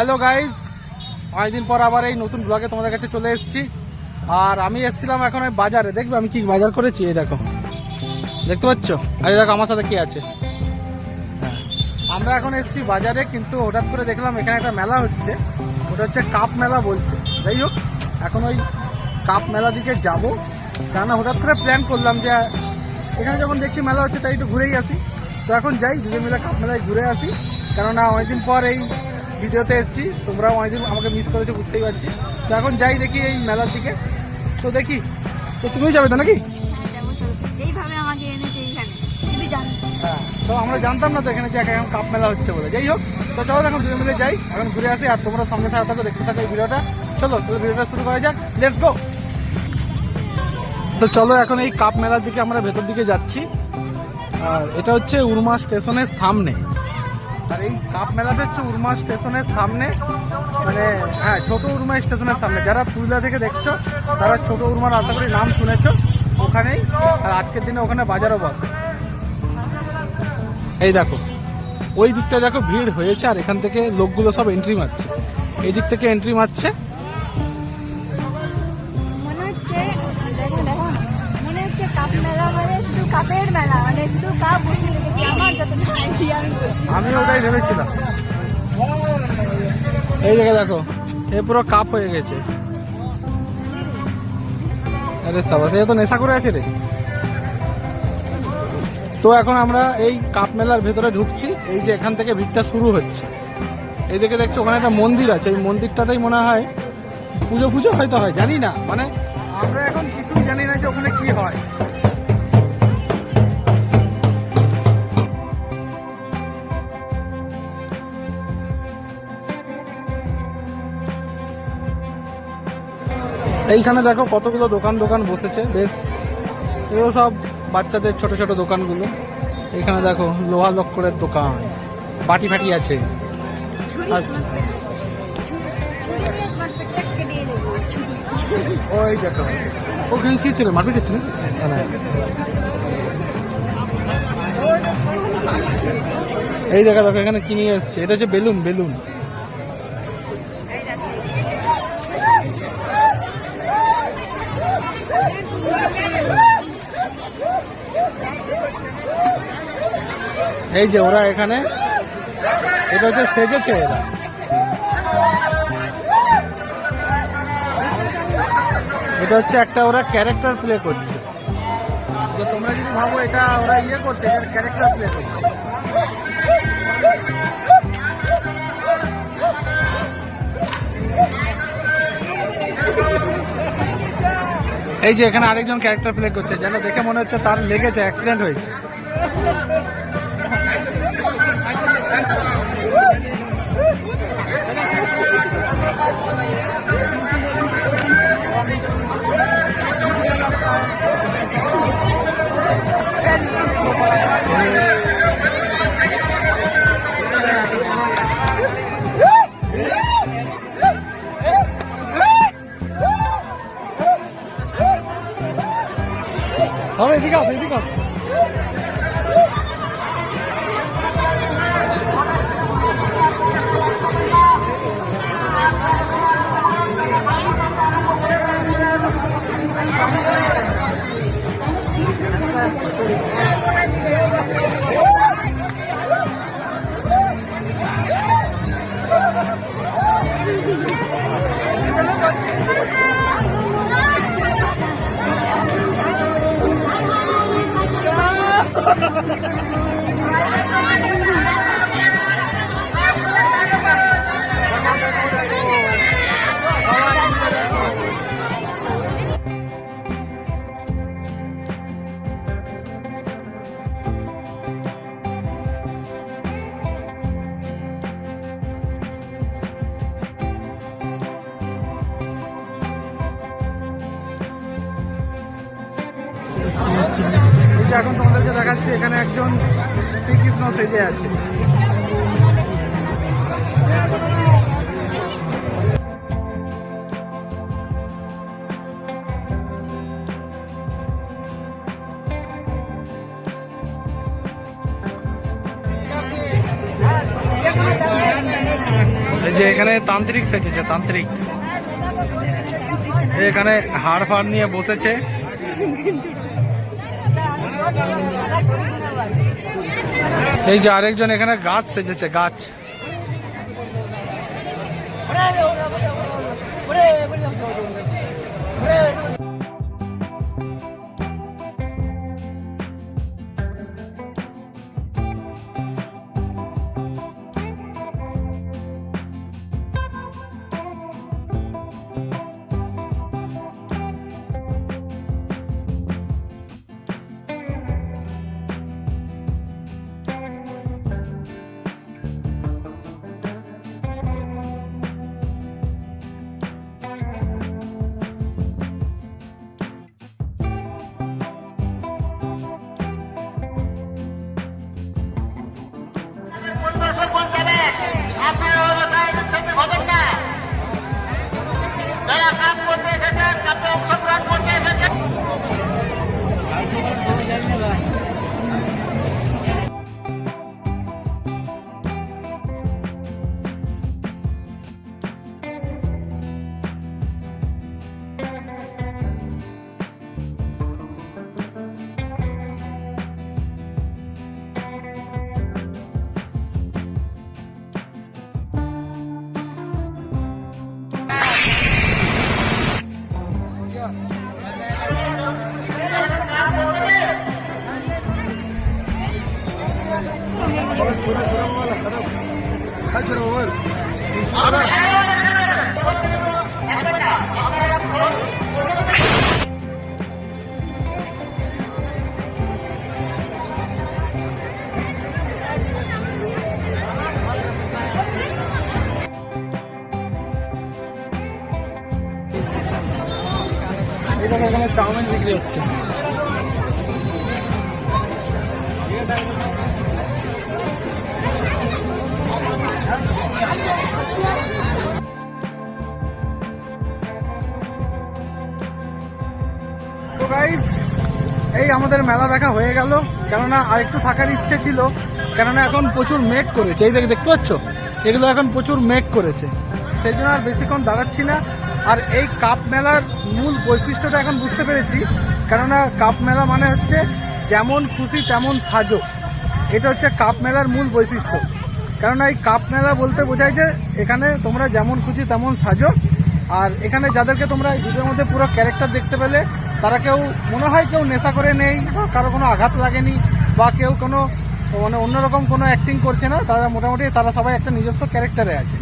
Hello guys অনেকদিন পর আবার এই নতুন ব্লগে তোমাদের কাছে চলে এসেছি। আর আমি এসেছিলাম এখন ওই বাজারে। দেখবে আমি কি বাজার করেছি? এই দেখো। দেখতে পাচ্ছ? আর দেখো আমার সাথে কি আছে? হ্যাঁ। আমরা এখন এসেছি বাজারে, কিন্তু হঠাৎ করে দেখলাম এখানে একটা মেলা হচ্ছে। ওটা হচ্ছে কাপ মেলা বলছে। যাই হোক, এখন ওই কাপ মেলা দিকে যাব। কেননা হঠাৎ করে প্ল্যান করলাম যে এখানে যখন দেখছি মেলা হচ্ছে, তাই একটু ঘুরেই আসি। তো এখন যাই, দুজন মিলে কাপ মেলায় ঘুরে আসি। কেননা অনেকদিন পর এই ভিডিওতে এসেছি তোমরাও অনেকদিন আমাকে মিস করেছ বুঝতেই পারছি। তো এখন যাই দেখি এই মেলার দিকে। তো দেখি তো তুমিও যাবে তো নাকি? হ্যাঁ তো আমরা জানতাম না তো এখানে যে এখন কাপ মেলা হচ্ছে বলে। যাই হোক তো চলো এখন দুজন মিলে যাই এখন ঘুরে আসি আর তোমরা সঙ্গে সাথে থাকো দেখতে থাকো এই ভিডিওটা। চলো তো ভিডিওটা শুরু করা যাক লেটস গো তো চলো এখন এই কাপ মেলার দিকে আমরা ভেতর দিকে যাচ্ছি। আর এটা হচ্ছে উরমা স্টেশনের সামনে। আর এই কাপ মেলাটা হচ্ছে উরমা স্টেশনের সামনে। মানে হ্যাঁ ছোট উরমা স্টেশনের সামনে। যারা পুরুলিয়া থেকে দেখছ, তারা ছোট উরমার আশা করি নাম শুনেছো ওখানেই। আর আজকের দিনে ওখানে বাজারও বসে। এই দেখো, ওই দিকটা দেখো ভিড় হয়েছে, আর এখান থেকে লোকগুলো সব এন্ট্রি মারছে। এই দিক থেকে এন্ট্রি মারছে। মনে কাপের মেলা মানে শুধু কাপ আমি ওটাই ভেবেছিলাম। এই জায়গা দেখো, এ পুরো কাপ হয়ে গেছে। আরে সাবাস তো নেশা করে আছে রে। তো এখন আমরা এই কাপ মেলার ভেতরে ঢুকছি, এই যে এখান থেকে ভিড়টা শুরু হচ্ছে। এই দিকে দেখছ, ওখানে একটা মন্দির আছে, এই মন্দিরটাতেই মনে হয় পুজো পুজো হয়তো হয়, জানি না। মানে আমরা এখন কিছুই জানি না যে ওখানে কি হয়। এইখানে দেখো কতগুলো দোকান দোকান বসেছে বেশ এগুলো সব বাচ্চাদের ছোট ছোট দোকানগুলো। এখানে দেখো লোহা লক্করের দোকান বাটি ফাটি আছে। আচ্ছা। ওই দেখো। ওখানে কি ছিল? মারপিট হচ্ছে না। এই দেখা দেখো এখানে কি নিয়ে এসছে? এটা হচ্ছে বেলুন বেলুন। এই যে ওরা এখানে, এটা হচ্ছে সেজেছে এরা। এটা হচ্ছে একটা ওরা ক্যারেক্টার প্লে করছে। যে তোমরা যদি ভাবো এটা ওরা ইয়ে করছে, এটা ক্যারেক্টার প্লে করছে। এই যে এখানে আরেকজন ক্যারেক্টার প্লে করছে, যেন দেখে মনে হচ্ছে তার লেগেছে অ্যাক্সিডেন্ট হয়েছে। সবাই এদিকে আসো এদিকে এই যে এখন তোমাদেরকে দেখাচ্ছি, এখানে একজন শ্রীকৃষ্ণ সেজে আছে। যে এখানে তান্ত্রিক সেজেছে, তান্ত্রিক। এখানে হাড় ফাড় নিয়ে বসেছে। এই যে আরেকজন এখানে গাছ সেজেছে গাছ। এখানে চাউমিন বিক্রি হচ্ছে। এই আমাদের মেলা দেখা হয়ে গেল। কেননা আরেকটু থাকার ইচ্ছে ছিল, কেননা এখন প্রচুর মেঘ করেছে। এই দেখে দেখতে পাচ্ছ? এগুলো এখন প্রচুর মেঘ করেছে। সেই জন্য আর বেশিক্ষণ দাঁড়াচ্ছি না। আর এই কাপ মেলার মূল বৈশিষ্ট্যটা এখন বুঝতে পেরেছি। কেননা কাপ মেলা মানে হচ্ছে যেমন খুশি তেমন সাজো। এটা হচ্ছে কাপ মেলার মূল বৈশিষ্ট্য। কেননা এই কাপ মেলা বলতে বোঝায় যে এখানে তোমরা যেমন খুশি তেমন সাজো। আর এখানে যাদেরকে তোমরা এই ভিডিওর মধ্যে পুরো ক্যারেক্টার দেখতে পেলে তারা কেউ মনে হয় কেউ নেশা করে নেই বা কারও কোনো আঘাত লাগেনি বা কেউ কোনো মানে অন্যরকম কোনো অ্যাক্টিং করছে না তারা মোটামুটি তারা সবাই একটা নিজস্ব ক্যারেক্টারে আছে।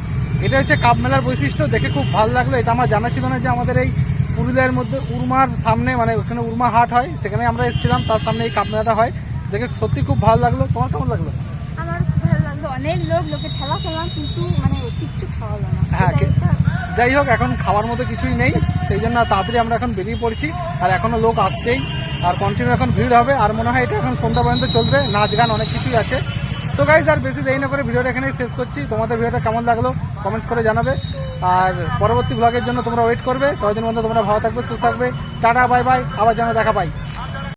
এটা হচ্ছে কাপ মেলার বৈশিষ্ট্য দেখে খুব ভালো লাগল। এটা আমার জানা ছিল না যে আমাদের এই পুরুলিয়ার মধ্যে উর্মার সামনে মানে ওখানে উর্মা হাট হয় সেখানে আমরা এসেছিলাম তার সামনে এই কাপ মেলাটা হয়। দেখে সত্যি খুব ভালো লাগল। তোমার কেমন লাগল? আমার ভালো লাগল। অনেক লোক লোকে ঠেলা খেলাম কিন্তু মানে কিচ্ছু খাওয়ালো না। হ্যাঁ, যাই হোক, এখন খাওয়ার মতো কিছুই নেই। সেই জন্য তাড়াতাড়ি আমরা এখন বেরিয়ে পড়ছি। আর এখনও লোক আসতেই। আর কন্টিনিউ এখন ভিড় হবে। আর মনে হয় এটা এখন সন্ধ্যা পর্যন্ত চলবে। নাচ গান অনেক কিছুই আছে। তো গাইজ আর বেশি দেরি না করে ভিডিওটা এখানেই শেষ করছি। তোমাদের ভিডিওটা কেমন লাগল কমেন্টস করে জানাবে। আর পরবর্তী ব্লগের জন্য তোমরা ওয়েট করবে। ততদিন পর্যন্ত তোমরা ভালো থাকবে, সুস্থ থাকবে। টাটা বাই বাই আবার যেন দেখা পাই।